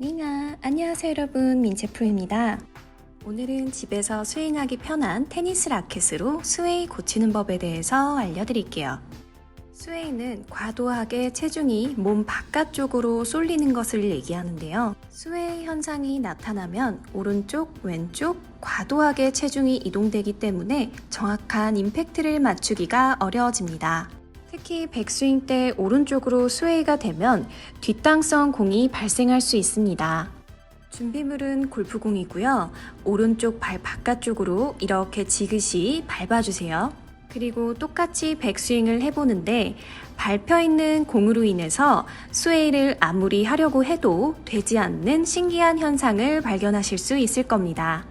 밍아, 안녕하세요 여러분, 민채프로입니다. 오늘은 집에서 스윙하기 편한 테니스 라켓으로 스웨이 고치는 법에 대해서 알려드릴게요. 스웨이는 과도하게 체중이 몸 바깥쪽으로 쏠리는 것을 얘기하는데요. 스웨이 현상이 나타나면 오른쪽, 왼쪽 과도하게 체중이 이동되기 때문에 정확한 임팩트를 맞추기가 어려워집니다. 특히 백스윙 때 오른쪽으로 스웨이가 되면 뒷땅성 공이 발생할 수 있습니다. 준비물은 골프공이고요. 오른쪽 발 바깥쪽으로 이렇게 지그시 밟아주세요. 그리고 똑같이 백스윙을 해보는데 밟혀 있는 공으로 인해서 스웨이를 아무리 하려고 해도 되지 않는 신기한 현상을 발견하실 수 있을 겁니다.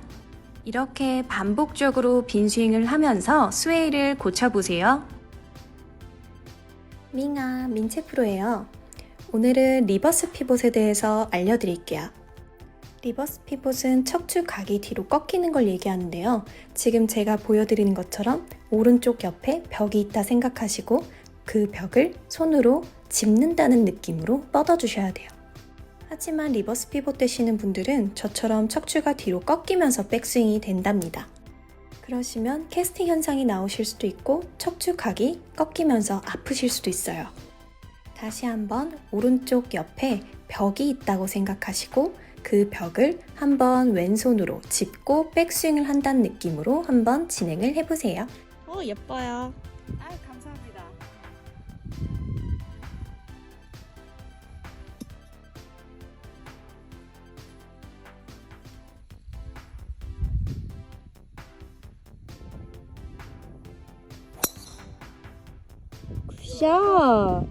이렇게 반복적으로 빈스윙을 하면서 스웨이를 고쳐보세요. 밍아, 민채프로예요. 오늘은 리버스 피봇에 대해서 알려드릴게요. 리버스 피봇은 척추 각이 뒤로 꺾이는 걸 얘기하는데요. 지금 제가 보여드리는 것처럼 오른쪽 옆에 벽이 있다 생각하시고 그 벽을 손으로 짚는다는 느낌으로 뻗어주셔야 돼요. 하지만 리버스 피봇 되시는 분들은 저처럼 척추가 뒤로 꺾이면서 백스윙이 된답니다. 그러시면 캐스팅 현상이 나오실 수도 있고 척추 각이 꺾이면서 아프실 수도 있어요. 다시 한번 오른쪽 옆에 벽이 있다고 생각하시고 그 벽을 한번 왼손으로 짚고 백스윙을 한다는 느낌으로 한번 진행을 해보세요. 어 예뻐요. 굿샷.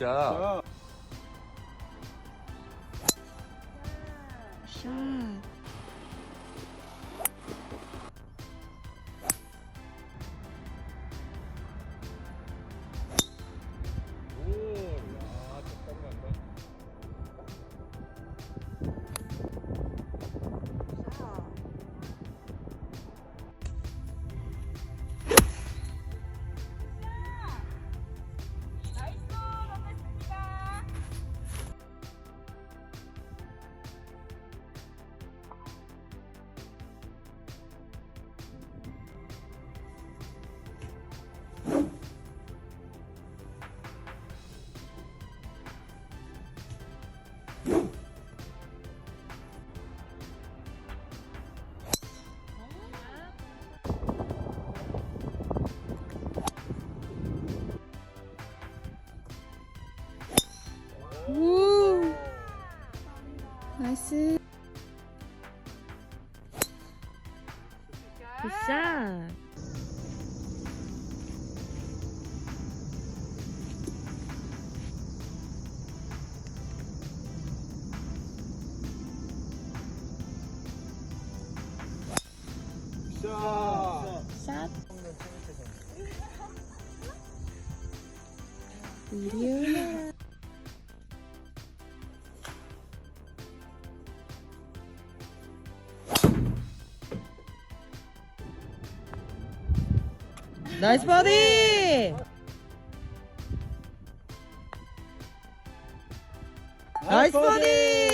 샷. 나이스. 굿샷. 샷. 샷. 이리 나이스 버디! 나이스 버디!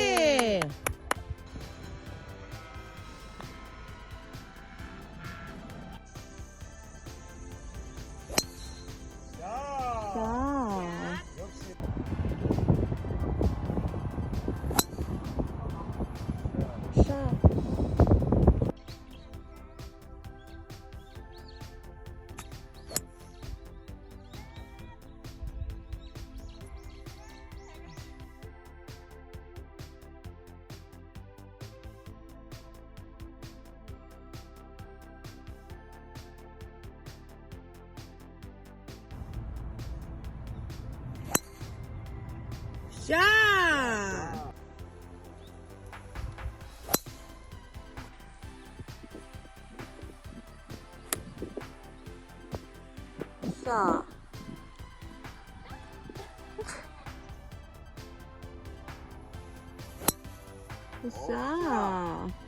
샷! 샷! 샷!